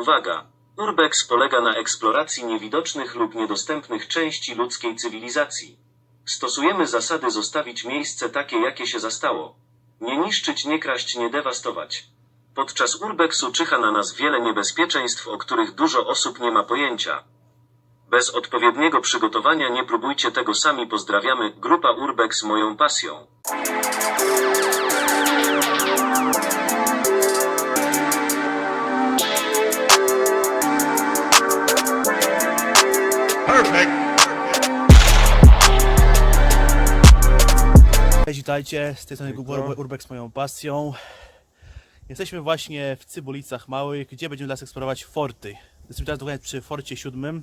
Uwaga! Urbex polega na eksploracji niewidocznych lub niedostępnych części ludzkiej cywilizacji. Stosujemy zasady zostawić miejsce takie, jakie się zastało. Nie niszczyć, nie kraść, nie dewastować. Podczas urbexu czyha na nas wiele niebezpieczeństw, o których dużo osób nie ma pojęcia. Bez odpowiedniego przygotowania nie próbujcie tego sami. Pozdrawiamy, grupa Urbex moją pasją. Cześć, witajcie, z tej strony Google Urbex moją pasją. Jesteśmy właśnie w Cybulicach Małych, gdzie będziemy teraz eksplorować forty. Jesteśmy teraz dokładnie przy forcie siódmym.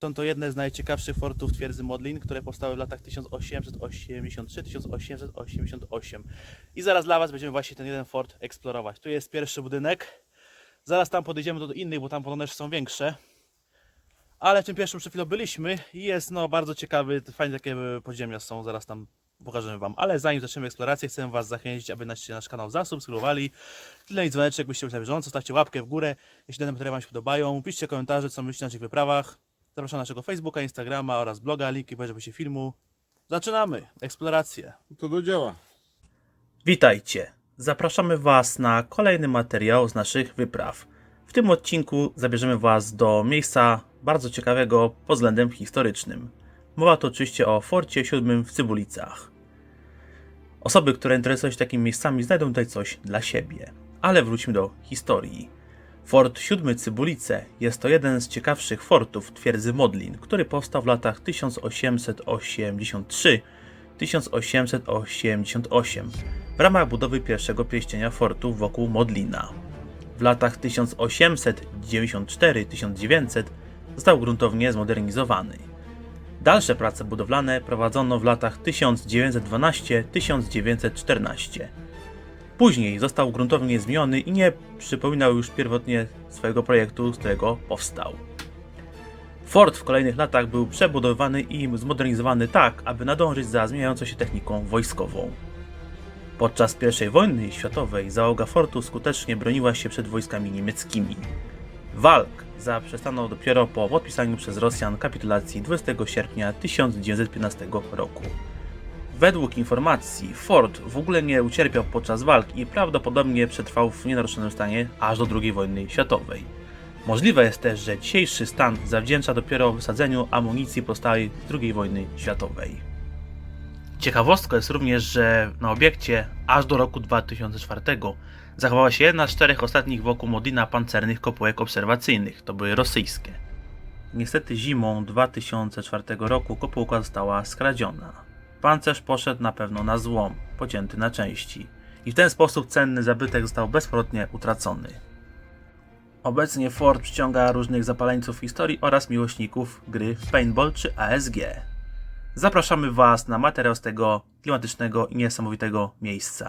Są to jedne z najciekawszych fortów twierdzy Modlin, które powstały w latach 1883-1888. I zaraz dla Was będziemy właśnie ten jeden fort eksplorować. Tu jest pierwszy budynek. Zaraz tam podejdziemy do innych, bo tam podobno są większe. Ale w tym pierwszym przed chwilą byliśmy i jest no bardzo ciekawy, fajne takie podziemia są, zaraz tam pokażemy Wam. Ale zanim zaczniemy eksplorację, chcę Was zachęcić, aby nasz, nasz kanał zasubskrybowali. Tyle i dzwoneczek, byście byli na bieżąco, stawcie łapkę w górę, jeśli dane materiały Wam się podobają. Piszcie komentarze, co myślicie o naszych wyprawach. Zapraszam na naszego Facebooka, Instagrama oraz bloga, linki w się filmu. Zaczynamy eksplorację. To do dzieła. Witajcie! Zapraszamy Was na kolejny materiał z naszych wypraw. W tym odcinku zabierzemy Was do miejsca bardzo ciekawego pod względem historycznym. Mowa tu oczywiście o Forcie VII w Cybulicach. Osoby, które interesują się takimi miejscami, znajdą tutaj coś dla siebie. Ale wróćmy do historii. Fort VII Cybulice jest to jeden z ciekawszych fortów twierdzy Modlin, który powstał w latach 1883-1888 w ramach budowy pierwszego pierścienia fortu wokół Modlina. W latach 1894-1900 został gruntownie zmodernizowany. Dalsze prace budowlane prowadzono w latach 1912-1914. Później został gruntownie zmieniony i nie przypominał już pierwotnie swojego projektu, z którego powstał. Fort w kolejnych latach był przebudowany i zmodernizowany tak, aby nadążyć za zmieniającą się techniką wojskową. Podczas I wojny światowej załoga fortu skutecznie broniła się przed wojskami niemieckimi. Walk zaprzestano dopiero po podpisaniu przez Rosjan kapitulacji 20 sierpnia 1915 roku. Według informacji fort w ogóle nie ucierpiał podczas walk i prawdopodobnie przetrwał w nienaruszonym stanie aż do II wojny światowej. Możliwe jest też, że dzisiejszy stan zawdzięcza dopiero wysadzeniu amunicji powstałej z II wojny światowej. Ciekawostką jest również, że na obiekcie aż do roku 2004 zachowała się jedna z czterech ostatnich wokół Modlina pancernych kopułek obserwacyjnych, to były rosyjskie. Niestety zimą 2004 roku kopułka została skradziona. Pancerz poszedł na pewno na złom, pocięty na części. I w ten sposób cenny zabytek został bezpowrotnie utracony. Obecnie Ford przyciąga różnych zapaleńców historii oraz miłośników gry w paintball czy ASG. Zapraszamy Was na materiał z tego klimatycznego i niesamowitego miejsca.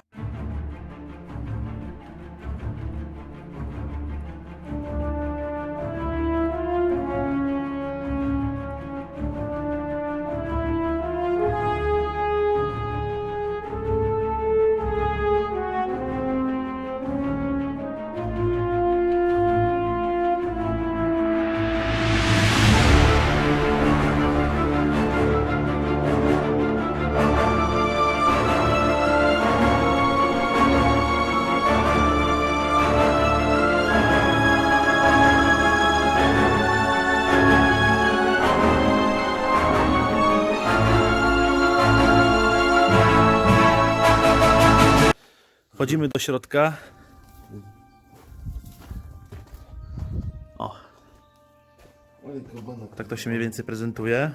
Wchodzimy do środka. O, tak to się mniej więcej prezentuje.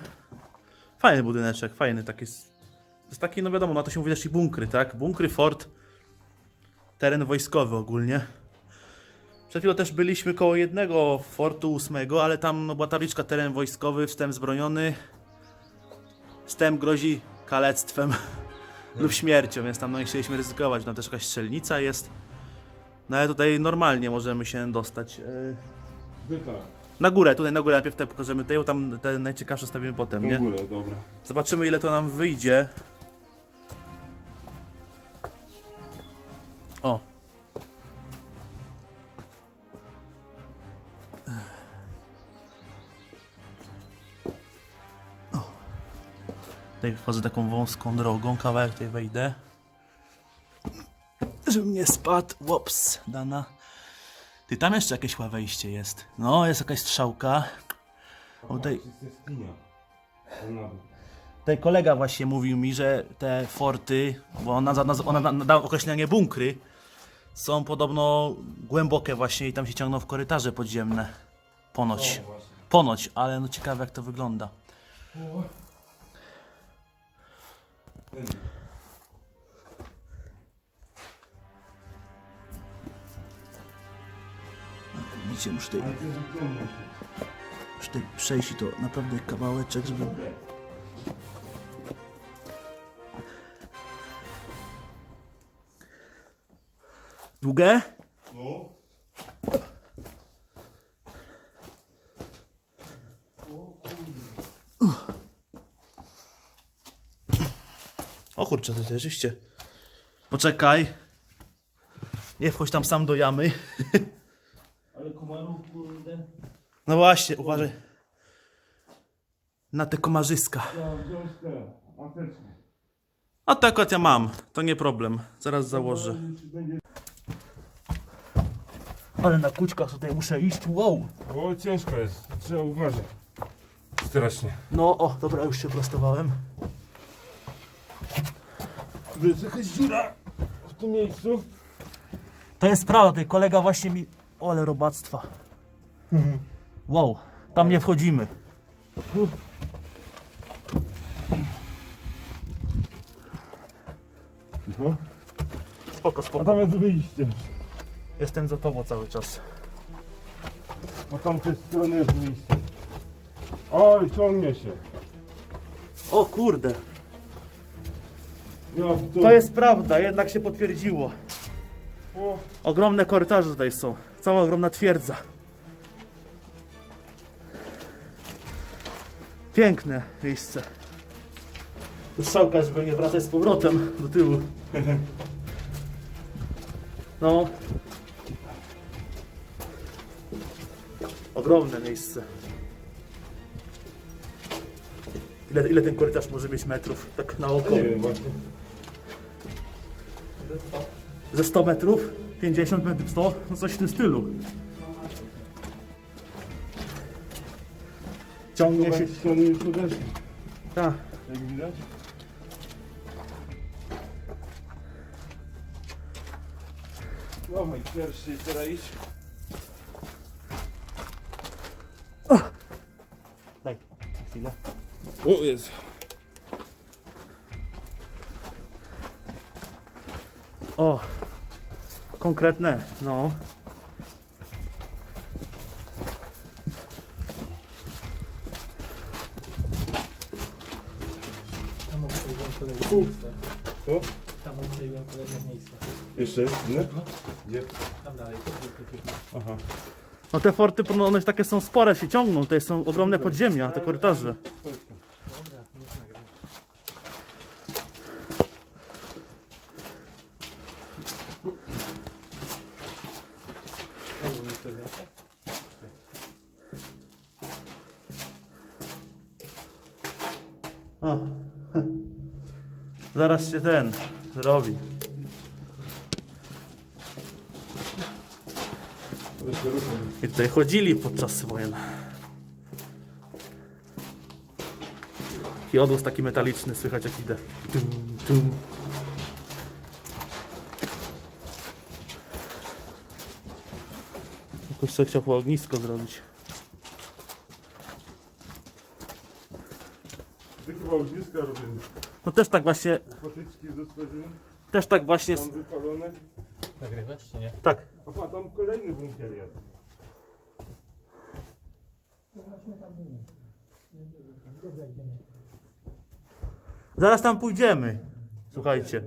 Fajny budyneczek, fajny taki. To jest taki, no wiadomo, na to się mówi też i bunkry, tak? Bunkry, fort, teren wojskowy ogólnie. Przed chwilą też byliśmy koło jednego fortu ósmego, ale tam no, była tabliczka teren wojskowy, wstęp zbroniony. Wstęp grozi kalectwem lub śmiercią, więc tam no nie chcieliśmy ryzykować. Tam też jakaś strzelnica jest. No ale tutaj normalnie możemy się dostać. e. Na górę, tutaj na górę najpierw te pokażemy tej, bo tam te najciekawsze stawimy potem, W nie? ogóle, dobra. Zobaczymy ile to nam wyjdzie. O. Tutaj wchodzę taką wąską drogą, kawałek tutaj wejdę. Żebym nie spadł. Łops, dana. Ty, tam jeszcze jakieś chyba wejście jest. No, jest jakaś strzałka. O, tutaj, tutaj kolega właśnie mówił mi, że te forty, bo ona, ona, nadała określenie bunkry, są podobno głębokie właśnie i tam się ciągną w korytarze podziemne. Ponoć. Ponoć, ale no ciekawe jak to wygląda. Widzicie, muszę tutaj, muszę tutaj przejść i to naprawdę kawałeczek, żeby... Długie? Kurczę, to rzeczywiście. Poczekaj. Nie wchodź tam sam do jamy. Ale komarów, kurde. No właśnie, uważaj. Na te komarzyska. Ja wziąć te apteczki. A to akurat ja mam, to nie problem. Zaraz założę. Ale na kućkach tutaj muszę iść, wow. O, ciężko jest. Trzeba uważać. Strasznie. No, o, dobra, już się prostowałem. Tu jest jakaś dziura w tym miejscu. To jest prawda, tutaj kolega właśnie mi... O, ale robactwa. Wow, tam nie wchodzimy. No. Spoko, A spoko. tam jest wyjście. Jestem za tobą cały czas. Po tamtej stronie jest wyjście. Oj, ciągnie się. O kurde, Ja, to... jest prawda, jednak się potwierdziło. O, Ogromne korytarze tutaj są. Cała ogromna twierdza. Piękne miejsce. Strzałka, żeby nie wracać z powrotem do tyłu. No. Ogromne miejsce. Ile, ile ten korytarz może mieć metrów? Tak na oko. nie wiem właśnie. Ze 100 metrów? 50 metrów, 100? No coś w tym stylu. Ciągnie się. Tak. Jak widać. Dawaj, pierwszy teraz idź. Daj, chwilę. O, jest. O, konkretne, no. Co? Tam odkleiłem kolejne miejsce. Jeszcze? Nie? Gdzie? Tam dalej. Aha. No te forty, no one takie są spore, się ciągną, tutaj są ogromne podziemia, te korytarze. Dobra, już nagrywam. O. Zaraz się ten zrobi. I tutaj chodzili podczas wojen. I odgłos taki metaliczny słychać jak idę. Tum, tum. Jakoś sobie chciał ognisko zrobić. Ty chyba ogniska robimy. No też tak właśnie, Potyczki też tak właśnie, Tam wypalone. Nagrywasz czy nie? tak. Aha, tam kolejny bunkier jest. Zaraz tam pójdziemy. Słuchajcie.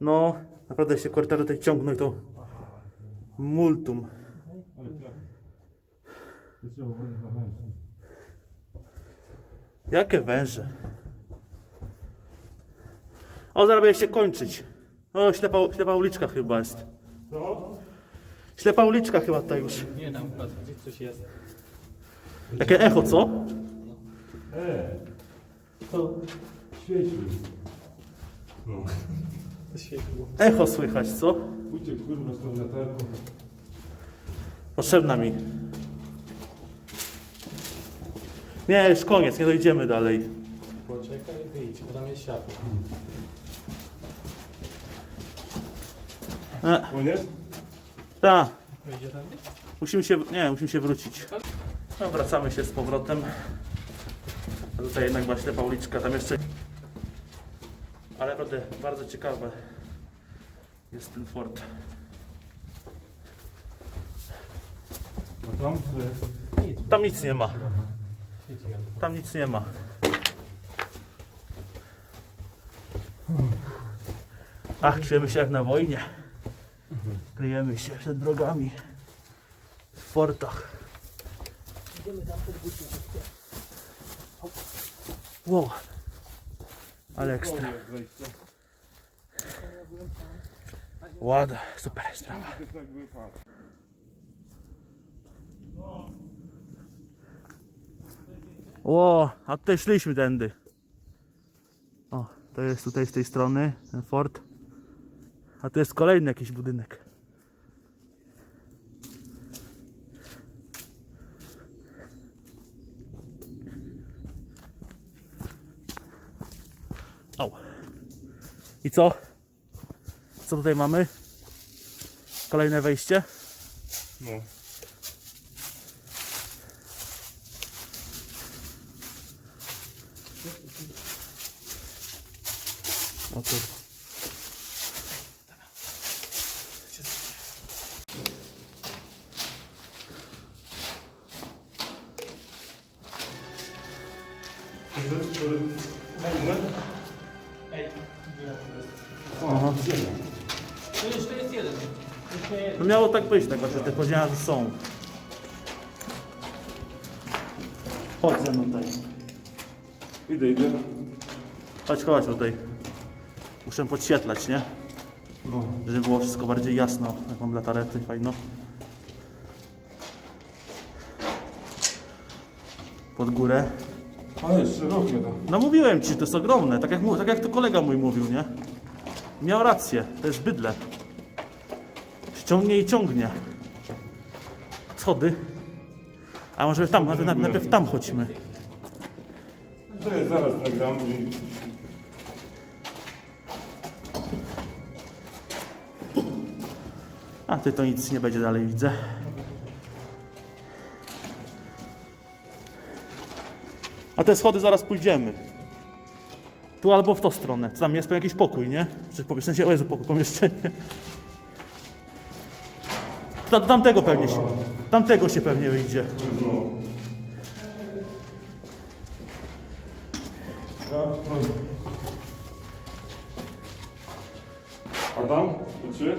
No, naprawdę się korytarze tutaj ciągną i to multum. Ale tak. Na. Jakie węże? O, zaraz będzie się kończyć. O, ślepa, ślepa uliczka chyba jest. Co? Ślepa uliczka chyba tutaj już. Nie, tam gdzieś coś jest. Jakie echo, co? E, To Świeci. No. to. Echo słychać, co? Pójdźcie kurwa z tą latarką. Potrzebna mi. Nie, już koniec, nie dojdziemy dalej. Poczekaj, wyjdź, bo tam jest światło. E, Koniec? ta, Wyjdzie tam? musimy się, nie, musimy się wrócić. No, wracamy się z powrotem. A Tutaj jednak była ślepa uliczka, tam jeszcze... Ale naprawdę bardzo ciekawe jest ten fort. Tam? Jest... Nic. Tam nic nie ma, tam nic nie ma. Ach, czujemy się jak na wojnie. Kryjemy się przed wrogami. W fortach. Wow. Ale ekstra. Łada, super sprawa. To jest jakby pan. O, a tutaj szliśmy tędy. To jest tutaj z tej strony ten fort. A tu jest kolejny jakiś budynek. O. I co? Co tutaj mamy? Kolejne wejście. No. O tu. Rzecz, który... Fajne? Ej, O, ziemia. to jeszcze jest jeden. Jeszcze jeden. No miało tak być, tak właśnie te podziały są. Chodź ze mną tutaj. Idę, idę. Chodź, chodź tutaj. Muszę podświetlać, nie? No. Żeby było wszystko bardziej jasno. Jak mam latarety, fajno. Pod górę. Ale jest szerokie to. No mówiłem ci, to jest ogromne. Tak jak, tak jak to kolega mój mówił, nie? Miał rację. To jest bydle. Ciągnie i ciągnie. Schody. A może tam, najpierw, najpierw tam chodźmy. To jest zaraz nagram i... To nic nie będzie dalej, widzę. A te schody zaraz pójdziemy. Tu albo w tą stronę. Tam jest jakiś pokój, nie? Czy w sensie, o Jezu, pokój, pomieszczenie. Ta, tamtego pewnie się, tamtego się pewnie wyjdzie. No. Ja, no. A tam? To czy?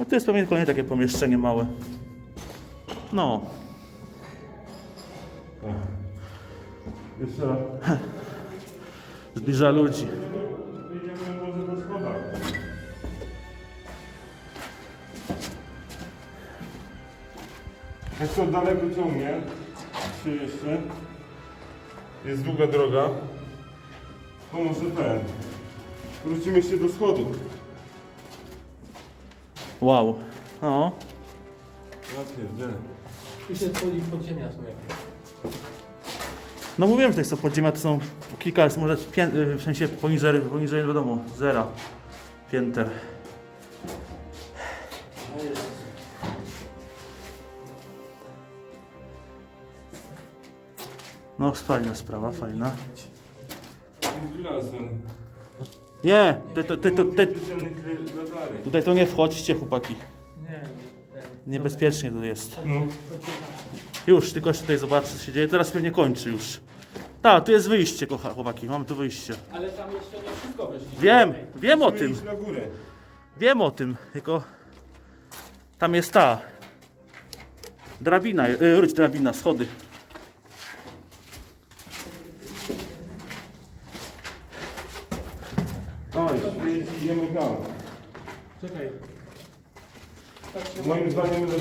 No to jest pewnie kolejne takie pomieszczenie małe. No. Jeszcze raz. Zbliża ludzi. Jak to daleko ciągnie, się jeszcze, jest długa droga, to może ten, wrócimy się do schodów. Wow. No. Ja pierdzielę. Tu się wchodzi w podziemia są jakieś. No mówiłem, że to jest to podziemia, to są kilka, jest może pię- y, w sensie poniżej, poniżej wiadomo, zera pięter. No fajna sprawa, fajna. Nie, te, te, te, te, te, tutaj to nie wchodźcie chłopaki. Nie, nie. Niebezpiecznie to jest. No. Już, tylko jeszcze tutaj zobaczę co się dzieje, teraz pewnie kończy już. Tak, tu jest wyjście, kocha chłopaki, mamy tu wyjście. Ale tam jeszcze nie wszystko weszli. Wiem, wiem o tym. iść na górę. Wiem o tym, tylko tam jest ta drabina, yy, drabina, schody. Dawaj, jedziemy tam. Czekaj. Moim zdaniem że...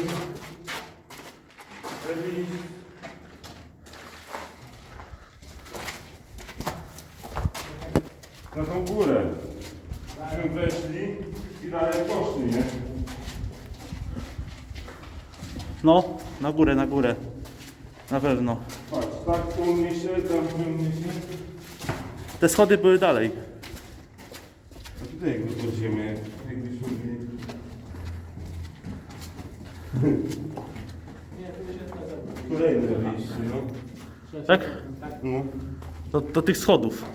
Na tą górę. Myśmy weszli i dalej poszli, nie? No, na górę, na górę. Na pewno. Patrz, tak tu mnie się, tam mnie. Te schody były dalej. Tutaj jak wychodzimy, jakbyśmy zgadza. Kolejne wyjście, no. Tak? No. Do, do tych schodów.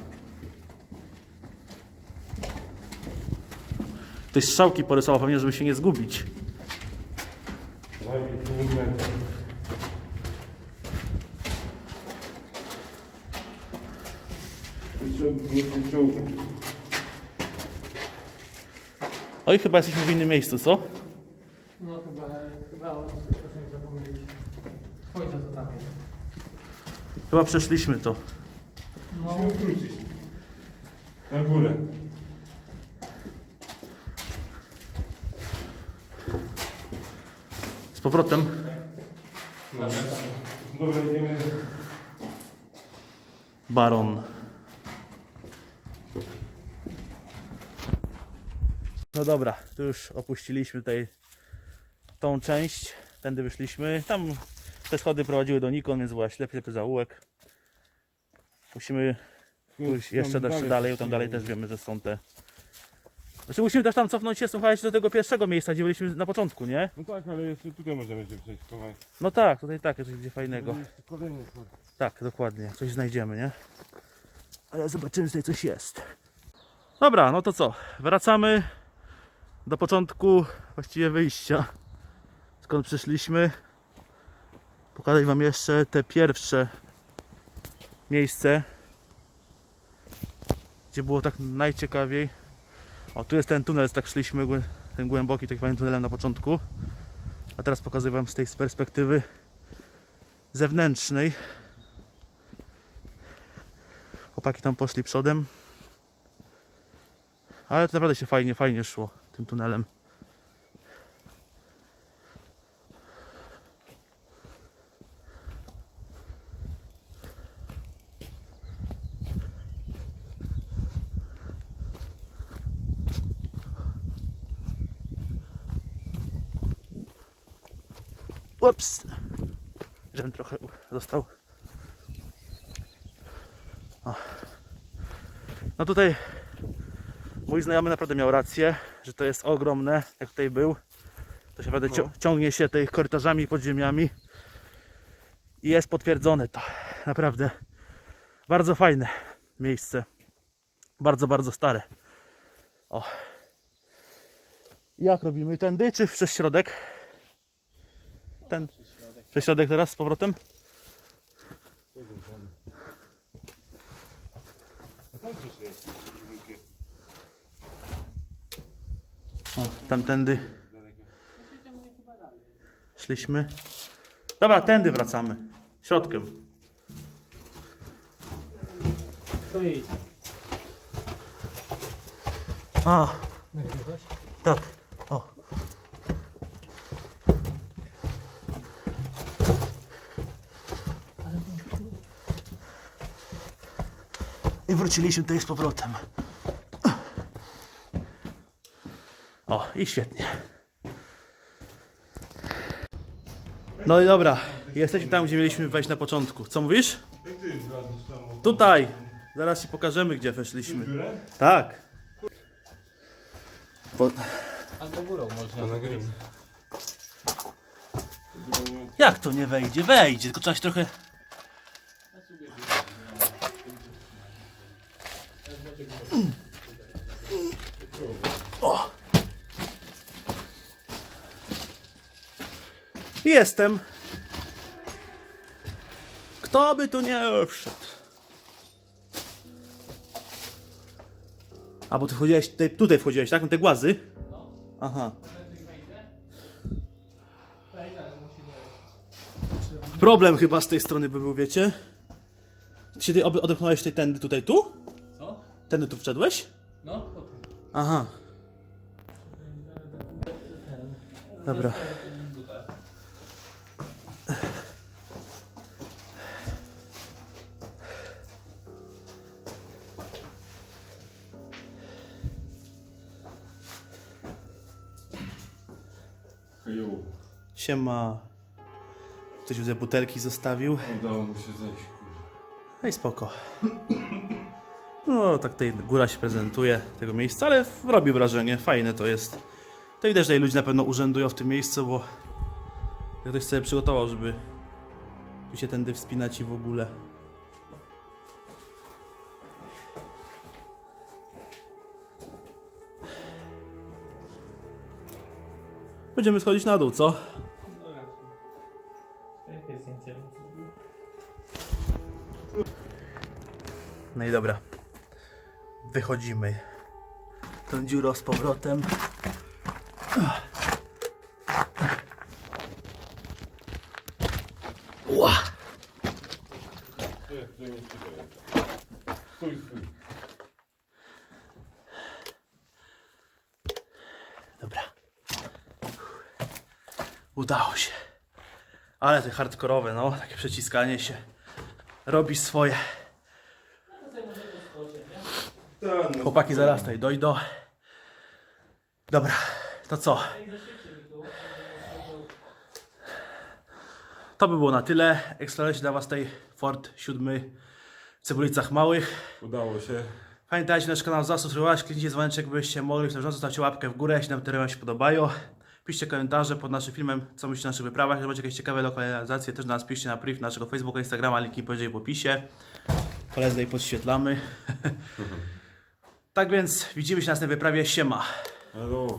Ktoś strzałki porysował pewnie, żeby się nie zgubić. Daj mi pół metra. Jeszcze nie poczuł. Oj, chyba jesteśmy w innym miejscu, co? No chyba, chyba o czymś zapomnieliśmy. Spójrz co tam jest. Chyba przeszliśmy to. No, Musimy wrócić. Na górę. Z powrotem. No. Dobra, idziemy. Baron. No dobra, tu już opuściliśmy tutaj tą część. Tędy wyszliśmy. Tam te schody prowadziły do Nikon, więc była ślepy, ślepy zaułek. Musimy pójść jeszcze dalej, dalej, tam dalej też wiemy, że są te... Znaczy musimy też tam cofnąć się, słuchajcie, do tego pierwszego miejsca, gdzie byliśmy na początku, nie? No tak, ale jeszcze tutaj możemy się przejść kawałek. No tak, tutaj tak, jest coś gdzie fajnego. Jeszcze Kolejny schód. Tak, dokładnie. Coś znajdziemy, nie? Ale zobaczymy, czy tutaj coś jest. Dobra, no to co? Wracamy do początku właściwie wyjścia. Skąd przyszliśmy. Pokażę wam jeszcze te pierwsze miejsce, gdzie było tak najciekawiej. O, tu jest ten tunel, tak szliśmy, ten głęboki, tak fajnym tunelem na początku. A teraz pokazuję wam z tej perspektywy zewnętrznej. Chłopaki tam poszli przodem. Ale to naprawdę się fajnie, fajnie szło tym tunelem. Ups! Żem trochę został. No tutaj mój znajomy naprawdę miał rację, że to jest ogromne, jak tutaj był. To się naprawdę cio- ciągnie się tych korytarzami, podziemiami. I jest potwierdzone to. Naprawdę bardzo fajne miejsce. Bardzo, bardzo stare. O. Jak robimy? Tędy czy przez środek? Ten. Przez środek teraz z powrotem? Tam coś jest. O, tamtędy szliśmy. Dobra, tędy wracamy. Środkiem. to idź. A, tak. O. I wróciliśmy tutaj z powrotem. O, i świetnie. No i dobra, jesteśmy tam, gdzie mieliśmy wejść na początku. Co mówisz? Tutaj. Zaraz ci pokażemy, gdzie weszliśmy. Tak. Po... Albo górą można. Jak to nie wejdzie? Wejdzie, tylko trzeba się trochę... O! Jestem. Kto by tu nie wszedł? A bo ty wchodziłeś, tutaj, tutaj wchodziłeś, tak? Na te głazy? Aha. Problem chyba z tej strony by był, wiecie? Ty się ty ob- odepchnąłeś tej tędy tutaj tu? Co? Tędy tu wszedłeś? No. Aha. Dobra. Siema. Ktoś już te butelki zostawił. Udało mu się zejść, kurwa. No i spoko. No, tak tutaj góra się prezentuje tego miejsca, ale robi wrażenie, fajne to jest. To widać, że ludzie na pewno urzędują w tym miejscu, bo ktoś sobie przygotował, żeby tu się tędy wspinać i w ogóle. Będziemy schodzić na dół, co? No i dobra. Wychodzimy. Tą dziurą z powrotem. Ła! Dobra. Udało się. Ale te hardkorowe, no, takie przeciskanie się robi swoje. Chłopaki zaraz tutaj dojdą. Dobra, to co? To by było na tyle. Eksploracja dla Was tej Ford 7 w Cebulicach Małych. Udało się. Pamiętajcie nasz kanał zasubskrybować, kliknijcie dzwoneczek, byście mogli, w tym zostawcie łapkę w górę, jeśli nam te się podobają. Piszcie komentarze pod naszym filmem, co myślicie o naszych wyprawach. Jeżeli macie jakieś ciekawe lokalizacje, też nas piszcie na priv naszego Facebooka, Instagrama, linki poniżej w opisie. I podświetlamy. tak więc widzimy się na następnej wyprawie. Siema. Halo.